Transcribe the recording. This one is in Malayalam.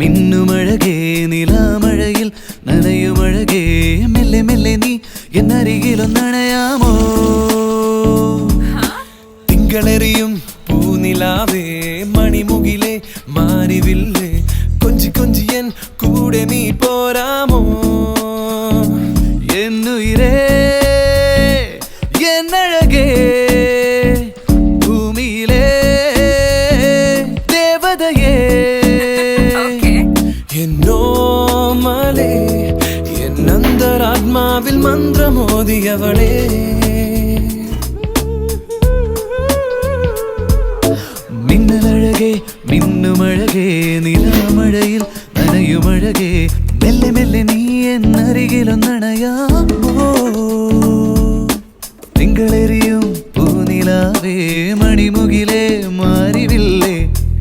മിന്നുമഴകേ നിലാമഴയിൽ നനയുമഴകേ. മെല്ലെ മെല്ലെ നീ എന്നരികിലൊന്നണയാമോ? തിങ്കളെറിയും പൂനിലാവേ മണിമുകിലെ മാരിവില്ലേ. കൊഞ്ചി കൊഞ്ചി എൻ കൂടെ നീ പോരാമോ? എന്നുയിരേ എന്നഴകേ എന്നന്തരാത്മാവിൽ മന്ത്രമോദിയവളെ മിന്നലഴകെ മിന്നുമഴകെ നിലാമഴയിൽ നനയുമഴകെ മെല്ലെ മെല്ലെ നീ എന്നരികിലൊന്നണയാമോ? തിങ്കളെറിയും പൂനിലാവേ മണിമുകിലേ